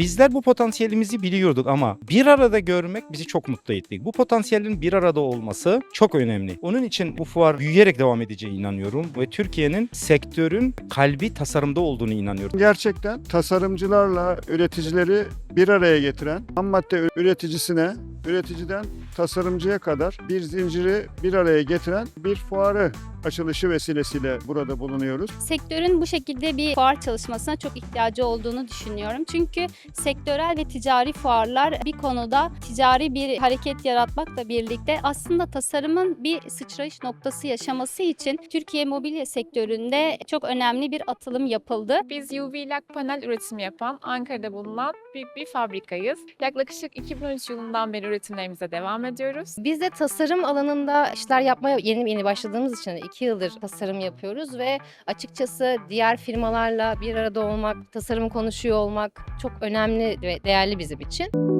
Bizler bu potansiyelimizi biliyorduk ama bir arada görmek bizi çok mutlu etti. Bu potansiyelin bir arada olması çok önemli. Onun için bu fuar büyüyerek devam edeceğine inanıyorum ve Türkiye'nin sektörün kalbi tasarımda olduğunu inanıyorum. Gerçekten tasarımcılarla üreticileri bir araya getiren, ham madde üreticisine, üreticiden tasarımcıya kadar bir zinciri bir araya getiren bir fuarı açılışı vesilesiyle burada bulunuyoruz. Sektörün bu şekilde bir fuar çalışmasına çok ihtiyacı olduğunu düşünüyorum. Çünkü sektörel ve ticari fuarlar bir konuda ticari bir hareket yaratmakla birlikte aslında tasarımın bir sıçrayış noktası yaşaması için Türkiye mobilya sektöründe çok önemli bir atılım yapıldı. Biz UV lak panel üretimi yapan Ankara'da bulunan büyük bir fabrikayız. Yaklaşık 2013 yılından beri üretimlerimize devam ediyoruz. Biz de tasarım alanında işler yapmaya yeni yeni başladığımız için iki yıldır tasarım yapıyoruz ve açıkçası diğer firmalarla bir arada olmak, tasarım konuşuyor olmak çok önemli ve değerli bizim için.